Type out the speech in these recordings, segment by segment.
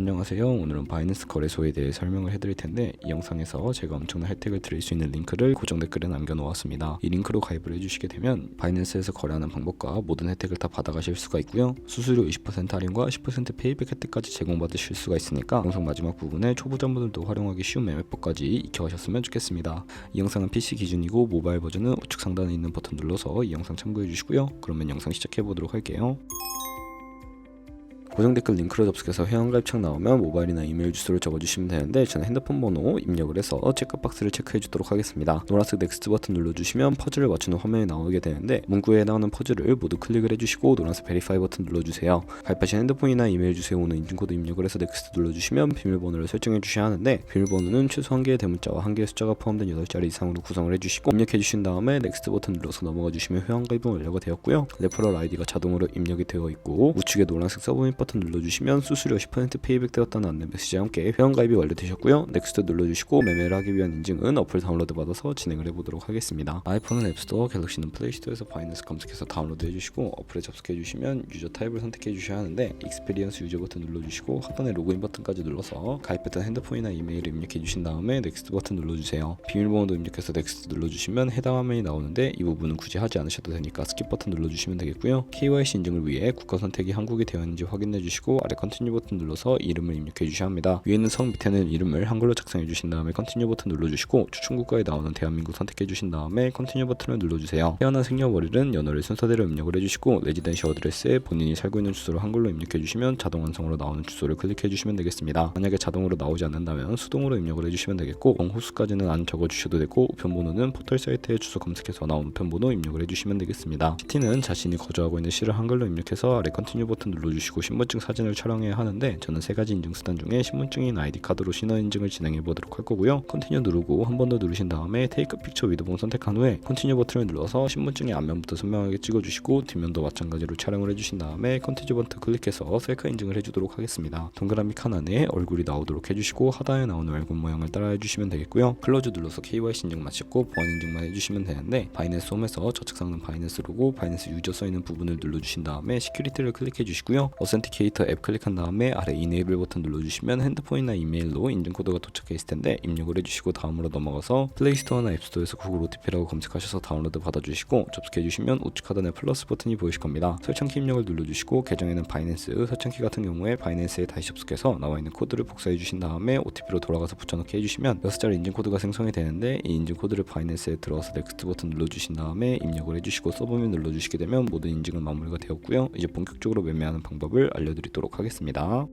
안녕하세요. 오늘은 바이낸스 거래소에 대해 설명을 해드릴 텐데 이 영상에서 제가 엄청난 혜택을 드릴 수 있는 링크를 고정 댓글에 남겨놓았습니다. 이 링크로 가입을 해주시게 되면 바이낸스에서 거래하는 방법과 모든 혜택을 다 받아가실 수가 있고요. 수수료 20% 할인과 10% 페이백 혜택까지 제공받으실 수가 있으니까 영상 마지막 부분에 초보자분들도 활용하기 쉬운 매매법까지 익혀가셨으면 좋겠습니다. 이 영상은 PC 기준이고 모바일 버전은 우측 상단에 있는 버튼 눌러서 이 영상 참고해 주시고요. 그러면 영상 시작해 보도록 할게요. 고정 댓글 링크로 접속해서 회원가입창 나오면 모바일이나 이메일 주소를 적어주시면 되는데 저는 핸드폰 번호 입력을 해서 체크박스를 체크해 주도록 하겠습니다. 노란색 넥스트 버튼 눌러주시면 퍼즐을 맞추는 화면이 나오게 되는데 문구에 해당하는 퍼즐을 모두 클릭을 해주시고 노란색 베리파이 버튼 눌러주세요. 가입하신 핸드폰이나 이메일 주소에 오는 인증코드 입력을 해서 넥스트 눌러주시면 비밀번호를 설정해 주셔야 하는데 비밀번호는 최소 한 개의 대문자와 한 개의 숫자가 포함된 8자리 이상으로 구성을 해주시고 입력해 주신 다음에 넥스트 버튼 눌러서 넘어가 주시면 회원가입은 완료가 되었고요. 레퍼럴 아이디가 자동으로 입력이 되어 있고 우측에 노란색 서브밋 버튼 눌러주시면 수수료 10% 페이백 되었다는 안내 메시지와 함께 회원가입이 완료되셨고요. 넥스트 눌러주시고 매매를 하기 위한 인증은 어플 다운로드 받아서 진행을 해보도록 하겠습니다. 아이폰은 앱스토어, 갤럭시는 플레이스토어에서 바이낸스 검색해서 다운로드 해주시고 어플에 접속해 주시면 유저 타입을 선택해 주셔야 하는데 익스피리언스 유저 버튼 눌러주시고 하단에 로그인 버튼까지 눌러서 가입했던 핸드폰이나 이메일을 입력해 주신 다음에 넥스트 버튼 눌러주세요. 비밀번호도 입력해서 넥스트 눌러주시면 해당 화면이 나오는데 이 부분은 굳이 하지 않으셔도 되니까 스킵 버튼 눌러주시면 되겠고요. KYC 인증을 위해 국가 선택이 한국이 되어 있는지 확인 해 주시고 아래 컨티뉴 버튼 눌러서 이름을 입력해 주셔야 합니다. 위에 있는 성 밑에는 이름을 한글로 작성해 주신 다음에 컨티뉴 버튼 눌러 주시고 추천 국가에 나오는 대한민국 선택해 주신 다음에 컨티뉴 버튼을 눌러 주세요. 태어난 생년월일은 연월일 순서대로 입력을 해 주시고 레지던시 어드레스에 본인이 살고 있는 주소를 한글로 입력해 주시면 자동 완성으로 나오는 주소를 클릭해 주시면 되겠습니다. 만약에 자동으로 나오지 않는다면 수동으로 입력을 해 주시면 되겠고 호수까지는 안 적어 주셔도 되고 우편번호는 포털 사이트에 주소 검색해서 나온 우편번호 입력을 해 주시면 되겠습니다. 시티는 자신이 거주하고 있는 시를 한글로 입력해서 아래 컨티뉴 버튼 눌러 주시고 신분증 사진을 촬영해야 하는데 저는 세 가지 인증 수단 중에 신분증인 아이디 카드로 신원 인증을 진행해 보도록 할 거고요. 컨티뉴 누르고 한 번 더 누르신 다음에 테이크 픽처 위드봉 선택한 후에 컨티뉴 버튼을 눌러서 신분증의 앞면부터 선명하게 찍어주시고 뒷면도 마찬가지로 촬영을 해주신 다음에 컨티뉴 버튼 클릭해서 셀카 인증을 해주도록 하겠습니다. 동그라미 칸 안에 얼굴이 나오도록 해주시고 하단에 나오는 얼굴 모양을 따라 해주시면 되겠고요. 클로즈 눌러서 KYC 인증 마치고 보안 인증만 해주시면 되는데 바이낸스 홈에서 좌측 상단 바이낸스 로고 바이낸스 유저 써있는 부분을 눌러주신 다음에 시큐리티를 클릭해 주시고요. 어센티 케이터 앱 클릭한 다음에 아래 이네이블 버튼 눌러주시면 핸드폰이나 이메일로 인증 코드가 도착해 있을 텐데 입력을 해주시고 다음으로 넘어가서 플레이스토어나 앱스토어에서 구글 OTP라고 검색하셔서 다운로드 받아주시고 접속해 주시면 우측 하단에 플러스 버튼이 보이실 겁니다. 설정키 입력을 눌러주시고 계정에는 바이낸스 설정키 같은 경우에 바이낸스에 다시 접속해서 나와 있는 코드를 복사해 주신 다음에 OTP로 돌아가서 붙여넣기 해주시면 6자리 인증 코드가 생성이 되는데 이 인증 코드를 바이낸스에 들어가서 넥스트 버튼 눌러주신 다음에 입력을 해주시고 서브밋 눌러주시게 되면 모든 인증은 마무리가 되었고요. 이제 본격적으로 매매하는 방법을 알려드리도록 하겠습니다.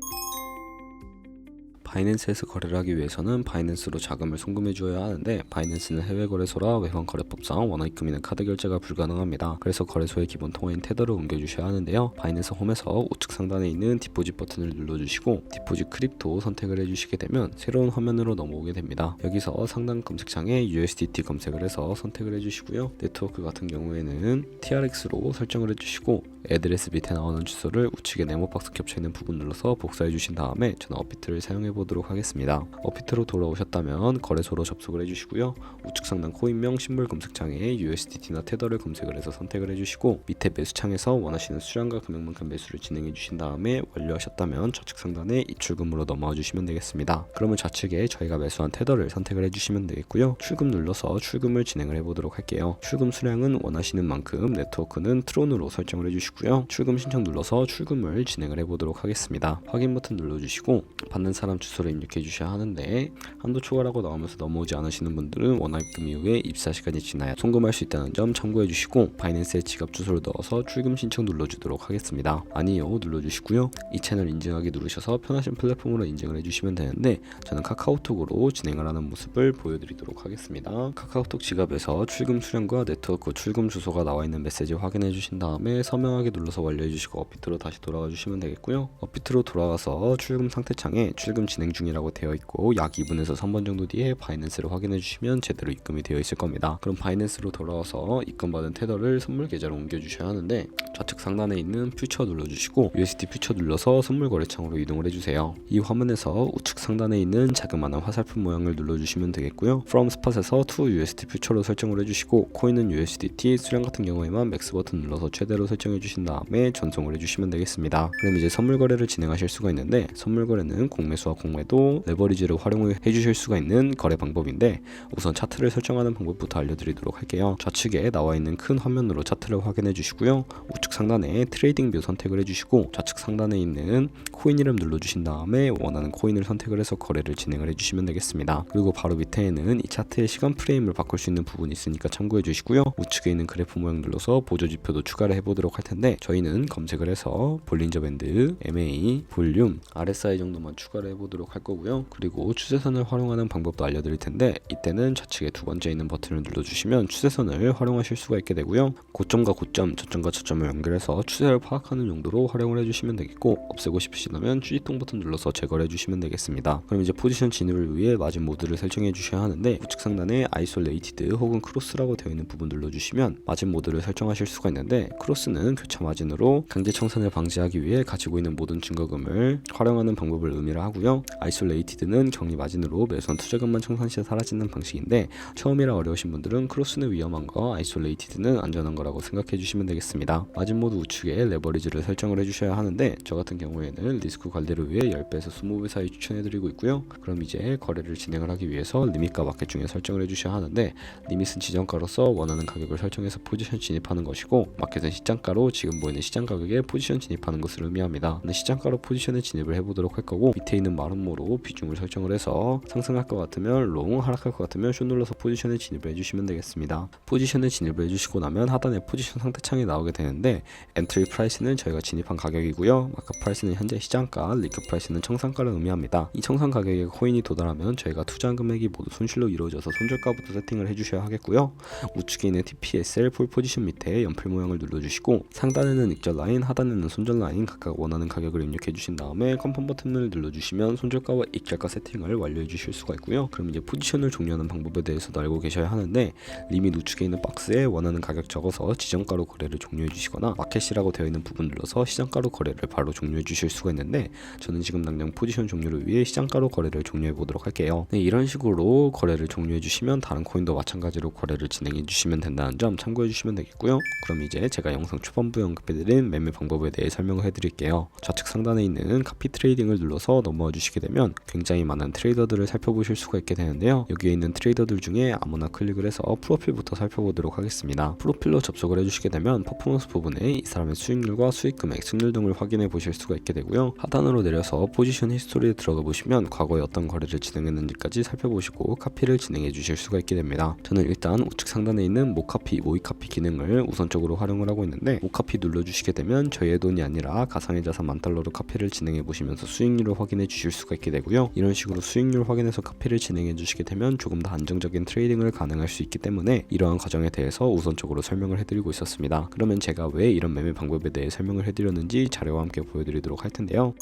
바이낸스에서 거래를 하기 위해서는 바이낸스로 자금을 송금해 주어야 하는데 바이낸스는 해외 거래소라 외환 거래법상 원화입금이나 카드 결제가 불가능합니다. 그래서 거래소의 기본 통화인 테더를 옮겨 주셔야 하는데요. 바이낸스 홈에서 우측 상단에 있는 디포짓 버튼을 눌러 주시고 디포짓 크립토 선택을 해 주시게 되면 새로운 화면으로 넘어오게 됩니다. 여기서 상단 검색창에 USDT 검색을 해서 선택을 해 주시고요. 네트워크 같은 경우에는 TRX로 설정을 해 주시고 애드레스 밑에 나오는 주소를 우측에 네모 박스 겹쳐 있는 부분 눌러서 복사해 주신 다음에 저는 어피트를 사용해 보도록 하겠습니다. 어피트로 돌아오셨다면 거래소로 접속을 해 주시고요. 우측 상단 코인명 심볼 검색창에 USDT나 테더를 검색을 해서 선택을 해 주시고 밑에 매수창에서 원하시는 수량과 금액만큼 매수를 진행해 주신 다음에 완료하셨다면 좌측 상단에 입출금으로 넘어와 주시면 되겠습니다. 그러면 좌측에 저희가 매수한 테더를 선택을 해 주시면 되겠고요. 출금 눌러서 출금을 진행을 해 보도록 할게요. 출금 수량은 원하시는 만큼 네트워크는 트론으로 설정을 해 주시고 주시고요. 출금 신청 눌러서 출금을 진행을 해보도록 하겠습니다. 확인 버튼 눌러주시고 받는 사람 주소 를 입력해 주셔야 하는데 한도 초과라고 나오면서 넘어오지 않으시는 분들은 원화입금 이후에 입사 시간이 지나야 송금할 수 있다는 점 참고해 주시고 바이낸스에 지갑 주소를 넣어서 출금 신청 눌러주도록 하겠습니다. 아니요 눌러주시고요. 이 채널 인증하기 누르셔서 편하신 플랫폼으로 인증을 해주시면 되는데 저는 카카오톡으로 진행을 하는 모습을 보여드리도록 하겠습니다. 카카오톡 지갑에서 출금 수량과 네트워크 출금 주소가 나와 있는 메시지 확인해 주신 다음에 서명하기 눌러서 완료해 주시고 어피트로 다시 돌아가 주시면 되겠고요. 어피트로 돌아가서 출금 상태 창에 출금 진행 중이라고 되어 있고 약 2분에서 3분 정도 뒤에 바이낸스를 확인해 주시면 제대로 입금이 되어 있을 겁니다. 그럼 바이낸스로 돌아와서 입금받은 테더를 선물 계좌로 옮겨 주셔야 하는데 좌측 상단에 있는 퓨처 눌러 주시고 USD 퓨처 눌러서 선물 거래창으로 이동을 해 주세요. 이 화면에서 우측 상단에 있는 자그마한 화살표 모양을 눌러 주시면 되겠고요. From Spot에서 to USD 퓨처로 설정을 해 주시고 코인은 USDT 수량 같은 경우에만 맥스 버튼 눌러서 최대로 설정해 주신 다음에 전송을 해 주시면 되겠습니다. 그럼 이제 선물 거래를 진행하실 수가 있는데 선물 거래는 공매수와 공 매도 레버리지를 활용해 주실 수가 있는 거래 방법인데 우선 차트를 설정하는 방법부터 알려드리도록 할게요. 좌측에 나와 있는 큰 화면으로 차트를 확인해 주시고요. 우측 상단에 트레이딩 뷰 선택을 해주시고 좌측 상단에 있는 코인 이름 눌러주신 다음에 원하는 코인을 선택을 해서 거래를 진행을 해주시면 되겠습니다. 그리고 바로 밑에는 이 차트의 시간 프레임을 바꿀 수 있는 부분이 있으니까 참고해 주시고요. 우측에 있는 그래프 모양 눌러서 보조 지표도 추가를 해보도록 할 텐데 저희는 검색을 해서 볼린저 밴드, MA, 볼륨, RSI 정도만 추가를 해보도록 할 거고요. 그리고 추세선을 활용하는 방법도 알려드릴 텐데 이때는 좌측에 두 번째 있는 버튼을 눌러주시면 추세선을 활용하실 수가 있게 되고요. 고점과 고점, 저점과 저점을 연결해서 추세를 파악하는 용도로 활용을 해주시면 되겠고 없애고 싶으시다면 추지통 버튼 눌러서 제거를 해주시면 되겠습니다. 그럼 이제 포지션 진입을 위해 마진 모드를 설정해 주셔야 하는데 우측 상단에 아이솔레이티드 혹은 크로스라고 되어 있는 부분 눌러주시면 마진 모드를 설정하실 수가 있는데 크로스는 교차 마진으로 강제 청산을 방지하기 위해 가지고 있는 모든 증거금을 활용하는 방법을 의미를 하고요. 아이솔레이티드는 격리 마진으로 매수한 투자금만 청산 시에 사라지는 방식인데 처음이라 어려우신 분들은 크로스는 위험한 거, 아이솔레이티드는 안전한 거라고 생각해 주시면 되겠습니다. 마진 모드 우측에 레버리지를 설정을 해주셔야 하는데 저 같은 경우에는 리스크 관리를 위해 10배에서 20배 사이 추천해드리고 있고요. 그럼 이제 거래를 진행을 하기 위해서 리밋과 마켓 중에 설정을 해주셔야 하는데 리밋은 지정가로서 원하는 가격을 설정해서 포지션 진입하는 것이고 마켓은 시장가로 지금 보이는 시장 가격에 포지션 진입하는 것을 의미합니다. 근데 시장가로 포지션에 진입을 해보도록 할 거고 밑에 있는 마 름모로 비중을 설정을 해서 상승할 것 같으면 롱, 하락할 것 같으면 숏 눌러서 포지션에 진입을 해주시면 되겠습니다. 포지션에 진입을 해주시고 나면 하단에 포지션 상태 창이 나오게 되는데 엔트리 프라이스는 저희가 진입한 가격이고요. 마켓 프라이스는 현재 시장가, 리크 프라이스는 청산가를 의미합니다. 이 청산 가격에 코인이 도달하면 저희가 투자한 금액이 모두 손실로 이루어져서 손절가부터 세팅을 해주셔야 하겠고요. 우측에 있는 TPSL 풀 포지션 밑에 연필 모양을 눌러주시고 상단에는 익절 라인, 하단에는 손절 라인 각각 원하는 가격을 입력해 주신 다음에 컨펌 버튼을 눌러주시면 손절가와 익절가 세팅을 완료해 주실 수가 있고요. 그럼 이제 포지션을 종료하는 방법에 대해서도 알고 계셔야 하는데 리밋 우측에 있는 박스에 원하는 가격 적어서 지정가로 거래를 종료해 주시거나 마켓이라고 되어 있는 부분 눌러서 시장가로 거래를 바로 종료해 주실 수가 있는데 저는 지금 당장 포지션 종료를 위해 시장가로 거래를 종료해 보도록 할게요. 네, 이런 식으로 거래를 종료해 주시면 다른 코인도 마찬가지로 거래를 진행해 주시면 된다는 점 참고해 주시면 되겠고요. 그럼 이제 제가 영상 초반부에 언급해드린 매매 방법에 대해 설명을 해드릴게요. 좌측 상단에 있는 카피 트레이딩을 눌러서 넘어와 주시 게 되면 굉장히 많은 트레이더들을 살펴보실 수가 있게 되는데요. 여기에 있는 트레이더들 중에 아무나 클릭을 해서 프로필부터 살펴보도록 하겠습니다. 프로필로 접속을 해주시게 되면 퍼포먼스 부분에 이 사람의 수익률과 수익 금액, 승률 등을 확인해 보실 수가 있게 되고요. 하단으로 내려서 포지션 히스토리에 들어가 보시면 과거에 어떤 거래를 진행했는지까지 살펴보시고 카피를 진행해 주실 수가 있게 됩니다. 저는 일단 우측 상단에 있는 모카피, 모이카피 기능을 우선적으로 활용을 하고 있는데 모카피 눌러주시게 되면 저의 돈이 아니라 가상의 자산 만 달러로 카피를 진행해 보시면서 수익률을 확인해 주실 수가 있게 되고요. 이런 식으로 수익률 확인해서 카피를 진행해 주시게 되면 조금 더 안정적인 트레이딩을 가능할 수 있기 때문에 이러한 과정에 대해서 우선적으로 설명을 해드리고 있었습니다. 그러면 제가 왜 이런 매매 방법에 대해 설명을 해드렸는지 자료와 함께 보여드리도록 할 텐데요.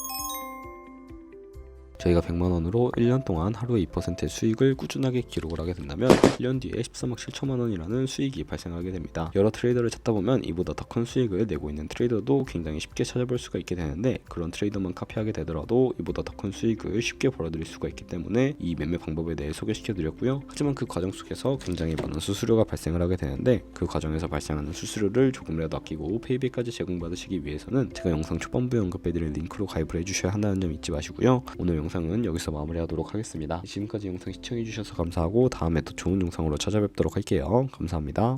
저희가 100만 원으로 1년 동안 하루에 2%의 수익을 꾸준하게 기록을 하게 된다면 1년 뒤에 13억 7천만 원이라는 수익이 발생하게 됩니다. 여러 트레이더를 찾다 보면 이보다 더 큰 수익을 내고 있는 트레이더도 굉장히 쉽게 찾아볼 수가 있게 되는데 그런 트레이더만 카피하게 되더라도 이보다 더 큰 수익을 쉽게 벌어들일 수가 있기 때문에 이 매매 방법에 대해 소개시켜 드렸고요. 하지만 그 과정 속에서 굉장히 많은 수수료가 발생을 하게 되는데 그 과정에서 발생하는 수수료를 조금이라도 아끼고 페이비까지 제공받으시기 위해서는 제가 영상 초반부에 언급해드린 링크로 가입을 해주셔야 한다는 점 잊지 마시고요. 오늘 영상은 여기서 마무리하도록 하겠습니다. 지금까지 영상 시청해주셔서 감사하고 다음에 더 좋은 영상으로 찾아뵙도록 할게요. 감사합니다.